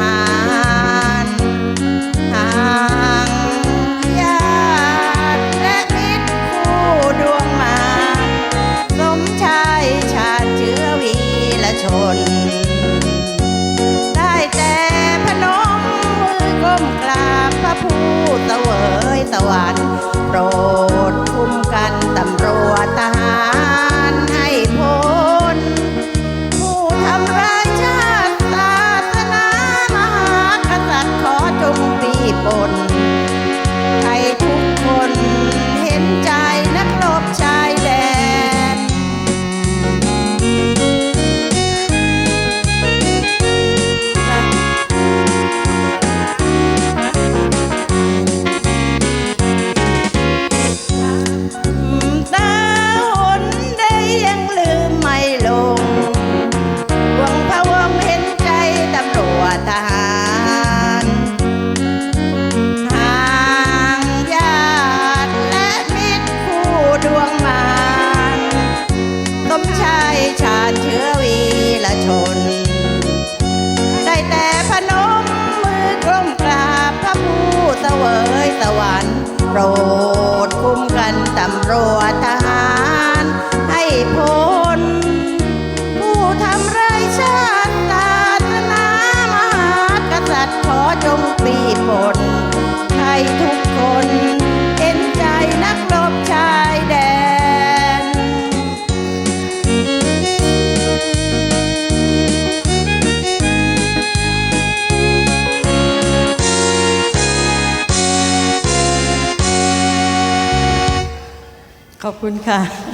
หารทางญาติและมิตรคู่ดวงมา สมชายชาติเชื้อวีละชน ได้แต่พนมมือก้มกราบพระผู้เสวยสวรรค์โปรด โปรดคุ้มกันตำรวจทหาร ให้พ้น อบคุณค่ะ